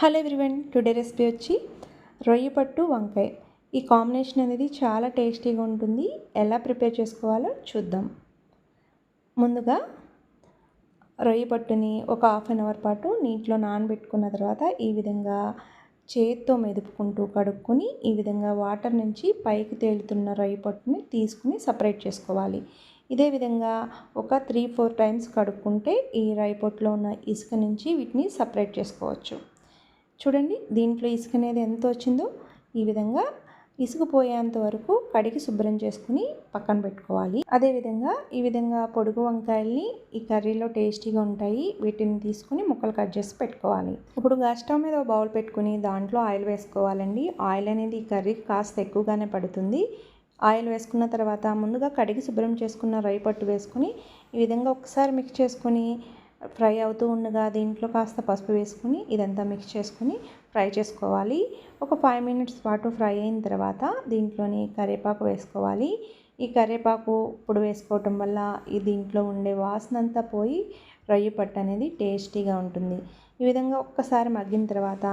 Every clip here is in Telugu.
హలో ఎవ్రీవన్ టుడే రెసిపీ వచ్చి రొయ్య పట్టు వంకాయ. ఈ కాంబినేషన్ అనేది చాలా టేస్టీగా ఉంటుంది. ఎలా ప్రిపేర్ చేసుకోవాలో చూద్దాం. ముందుగా రొయ్య పట్టుని ఒక హాఫ్ అన్ అవర్ పాటు నీటిలో నానబెట్టుకున్న తర్వాత ఈ విధంగా చేత్తో మెదుపుకుంటూ కడుక్కొని ఈ విధంగా వాటర్ నుంచి పైకి తేలుతున్న రొయ్య పట్టుని తీసుకుని సపరేట్ చేసుకోవాలి. ఇదే విధంగా ఒక త్రీ ఫోర్ టైమ్స్ కడుక్కుంటే ఈ రొయ్య ఉన్న ఇసుక నుంచి వీటిని సపరేట్ చేసుకోవచ్చు. చూడండి దీంట్లో ఇసుక అనేది ఎంత వచ్చిందో ఈ విధంగా ఇసుక పోయేంత వరకు కడిగి శుభ్రం చేసుకుని పక్కన పెట్టుకోవాలి. అదేవిధంగా ఈ విధంగా పొడుగు వంకాయల్ని ఈ కర్రీలో టేస్టీగా ఉంటాయి వీటిని తీసుకుని ముక్కలు కట్ చేసి పెట్టుకోవాలి. ఇప్పుడు గ్యాస్ స్టవ్ మీద బౌల్ పెట్టుకుని దాంట్లో ఆయిల్ వేసుకోవాలండి. ఆయిల్ అనేది ఈ కర్రీకి కాస్త ఎక్కువగానే పడుతుంది. ఆయిల్ వేసుకున్న తర్వాత ముందుగా కడిగి శుభ్రం చేసుకున్న రొయ్య పట్టు వేసుకుని ఈ విధంగా ఒకసారి మిక్స్ చేసుకుని ఫ్రై అవుతూ ఉండగా దీంట్లో కాస్త పసుపు వేసుకుని ఇదంతా మిక్స్ చేసుకుని ఫ్రై చేసుకోవాలి. ఒక ఫైవ్ మినిట్స్ పాటు ఫ్రై అయిన తర్వాత దీంట్లోని కరివేపాకు వేసుకోవాలి. ఈ కరివేపాకు ఇప్పుడు వేసుకోవటం వల్ల ఈ దీంట్లో ఉండే వాసన అంతా పోయి రొయ్య పట్టు అనేది టేస్టీగా ఉంటుంది. ఈ విధంగా ఒక్కసారి మగ్గిన తర్వాత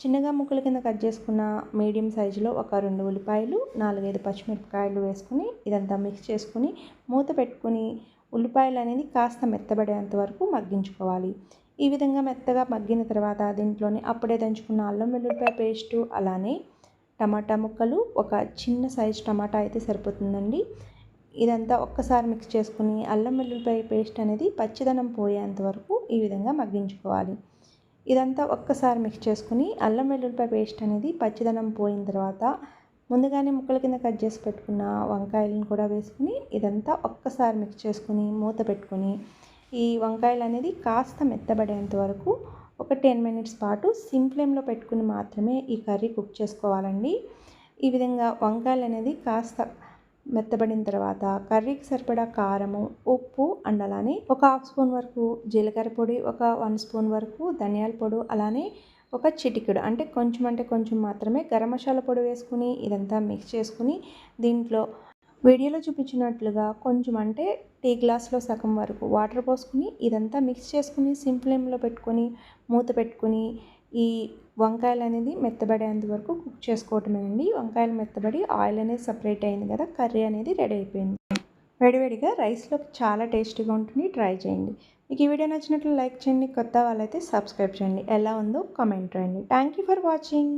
చిన్నగా ముక్కల కింద కట్ చేసుకున్న మీడియం సైజులో ఒక రెండు ఉల్లిపాయలు నాలుగైదు పచ్చిమిరపకాయలు వేసుకుని ఇదంతా మిక్స్ చేసుకుని మూత పెట్టుకుని ఉల్లిపాయలు అనేది కాస్త మెత్తబడేంత వరకు మగ్గించుకోవాలి. ఈ విధంగా మెత్తగా మగ్గిన తర్వాత దీంట్లోని అప్పుడే దంచుకున్న అల్లం వెల్లుల్లిపాయ పేస్టు అలానే టమాటా ముక్కలు ఒక చిన్న సైజు టమాటా అయితే సరిపోతుందండి. ఇదంతా ఒక్కసారి మిక్స్ చేసుకుని అల్లం వెల్లుల్లిపాయ పేస్ట్ అనేది పచ్చిదనం పోయేంత వరకు ఈ విధంగా మగ్గించుకోవాలి. ఇదంతా ఒక్కసారి మిక్స్ చేసుకుని అల్లం వెల్లుల్లిపాయ పేస్ట్ అనేది పచ్చిదనం పోయిన తర్వాత ముందుగానే ముక్కల కింద కట్ చేసి పెట్టుకున్న వంకాయలను కూడా వేసుకుని ఇదంతా ఒక్కసారి మిక్స్ చేసుకుని మూత పెట్టుకుని ఈ వంకాయలు అనేది కాస్త మెత్తబడేంత వరకు ఒక టెన్ మినిట్స్ పాటు సిమ్ ఫ్లేమ్లో పెట్టుకుని మాత్రమే ఈ కర్రీ కుక్ చేసుకోవాలండి. ఈ విధంగా వంకాయలు అనేది కాస్త మెత్తబడిన తర్వాత కర్రీకి సరిపడా కారము ఉప్పు అండ్ అలానే ఒక హాఫ్ స్పూన్ వరకు జీలకర్ర పొడి ఒక వన్ స్పూన్ వరకు ధనియాల పొడి అలానే ఒక చిటికెడు అంటే కొంచెం అంటే కొంచెం మాత్రమే గరం మసాలా పొడి వేసుకుని ఇదంతా మిక్స్ చేసుకుని దీంట్లో వీడియోలో చూపించినట్లుగా కొంచెం అంటే టీ గ్లాస్లో సగం వరకు వాటర్ పోసుకుని ఇదంతా మిక్స్ చేసుకుని సింప్లేమ్లో పెట్టుకొని మూత పెట్టుకుని ఈ వంకాయలు అనేది మెత్తబడేంత వరకు కుక్ చేసుకోవటమేనండి. వంకాయలు మెత్తబడి ఆయిల్ అనేది సపరేట్ అయింది కదా కర్రీ అనేది రెడీ అయిపోయింది. వేడివేడిగా రైస్లోకి చాలా టేస్టీగా ఉంటుంది. ట్రై చేయండి. మీకు ఈ వీడియో నచ్చినట్లు లైక్ చేయండి కొత్త వాళ్ళైతే సబ్స్క్రైబ్ చేయండి. ఎలా ఉందో కామెంట్ రండి. Thank you for watching